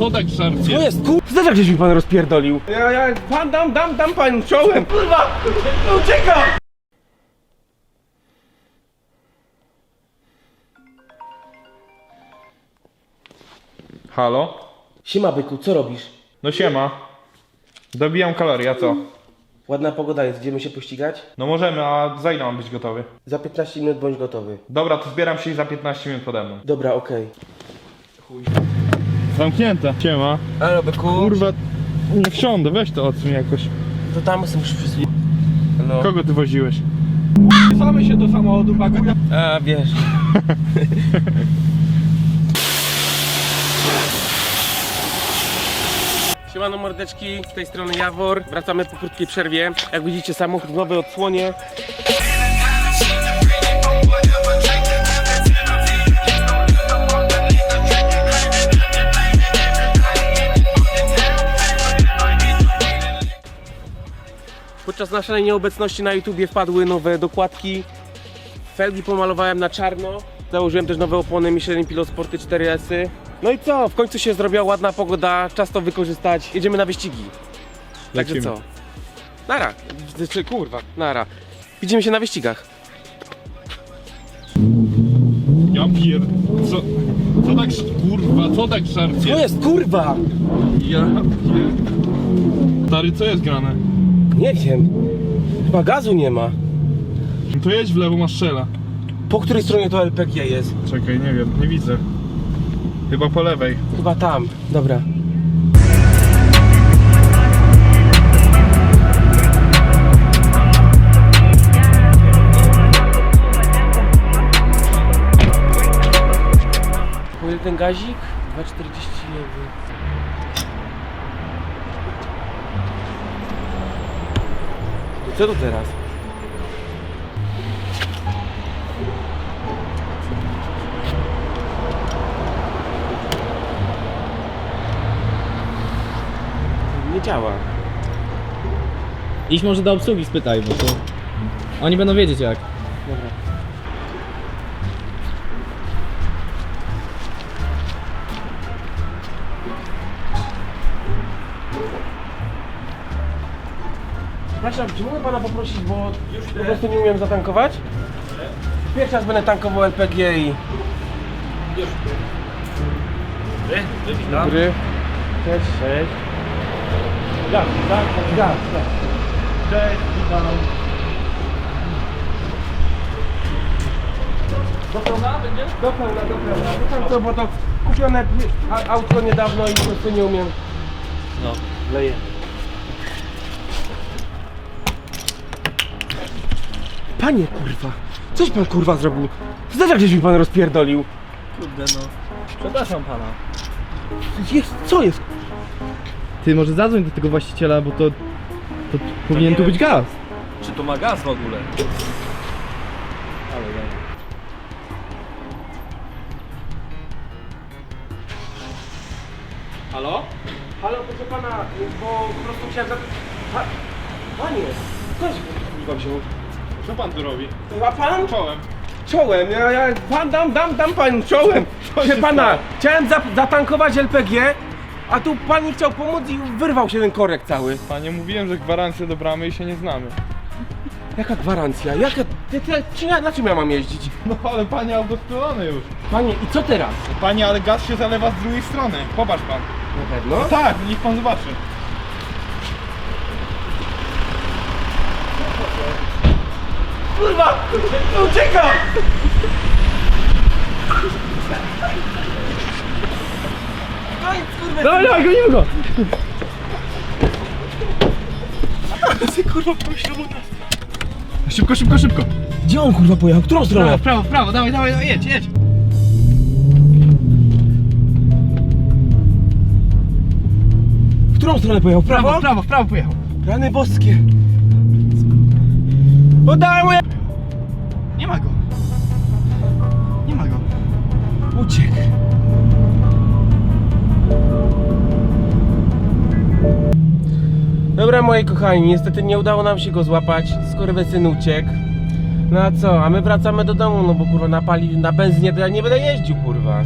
Co tak szarpie? Co jest, kur... Zobacz, jak żeś mi pan rozpierdolił. Ja, ja, pan dam, dam, dam panu czołem. Kurwa, uciekam. Halo? Siema, byku, co robisz? No siema. Dobijam kalorie, a co? Ładna pogoda jest, idziemy się pościgać? No możemy, a za ile mam być gotowy? Za 15 minut bądź gotowy. Dobra, to zbieram się i za 15 minut pode mną. Dobra, okej. Zamknięte. Siema. Ale byku, Kurwa, nie wsiądę, weź to odsuń jakoś. to tam sobie muszę przysłuchać. No. Kogo ty woziłeś? Samy się do samochodu. A, wiesz. Siemano mordeczki, z tej strony Jawor. Wracamy po krótkiej przerwie. Jak widzicie samochód w nowej odsłonie. Podczas naszej nieobecności na YouTubie wpadły nowe dokładki. Felgi pomalowałem na czarno. Założyłem też nowe opony Michelin Pilot Sporty 4S. No i co? W końcu się zrobiła ładna pogoda, czas to wykorzystać. Jedziemy na wyścigi. Także Lecimy. co? Nara. Czy kurwa, nara. Widzimy się na wyścigach. Ja pier... Co... Co tak... sz- Kurwa, co tak szarpie? Jest kurwa! Ja pier... Stary, co jest grane? Nie wiem. Chyba gazu nie ma. To jedź w lewo, masz strzela. Po której stronie to LPG jest? Czekaj, nie wiem, nie widzę. Chyba po lewej. Chyba tam. Dobra. Po ile ten gazik? 2,41. Co tu teraz? Nie działa. Idź może do obsługi spytaj, bo to... Oni będą wiedzieć jak. Dobra. Przepraszam, czy mogę pana poprosić, bo po prostu nie umiem zatankować? Pierwszy raz będę tankował LPG i... Dobry. Cześć, cześć. Gaz, tak? Gaz, tak. Cześć, witam. Do pełna będzie? Do pełna, do pełna. Wie pan co, bo to kupione a- autko niedawno i po prostu nie umiem. No. Leję. Panie kurwa, coś pan kurwa zrobił? Zobacz, gdzieś mi pan rozpierdolił. Kurde no. Przepraszam pana. Jest, co jest? Ty może zadzwoń do tego właściciela, bo to... To powinien tu być gaz. Czy to ma gaz w ogóle? Ale ja... Halo? Halo, proszę pana, bo po prostu chciałem za... Pa... Panie, coś kurwa wziął. Co pan tu robi? A pan? Czołem. Czołem, ja, ja pan dam, dam, dam panu czołem. Proszę pana, chciałem za, zatankować LPG, a tu pan nie chciał pomóc i wyrwał się ten korek cały. Panie, mówiłem, że gwarancję do bramy i się nie znamy. Jaka gwarancja? Jaka... Ty, ty, czy ja, na czym ja mam jeździć? No ale panie auto spalone już. Panie, i co teraz? Panie, ale gaz się zalewa z drugiej strony. Popatrz pan. Na pewno? No tak, niech pan zobaczy. Kurwa! Uciekam! No i kurwa... Dawaj, dawaj, gonimy go! Szybko, szybko, szybko. Gdzie on kurwa pojechał? Którą stronę? w prawo, w prawo, dawaj, dawaj, dawaj, jedź, jedź! W którą stronę pojechał? W prawo? w prawo, w prawo pojechał. Rany boskie! Oddałem moje... Ma go. Nie ma go. Uciekł. Dobra moi kochani, niestety nie udało nam się go złapać, syn uciekł. No a co, a my wracamy do domu, no bo kurwa na pali, na benzynie to ja nie będę jeździł kurwa.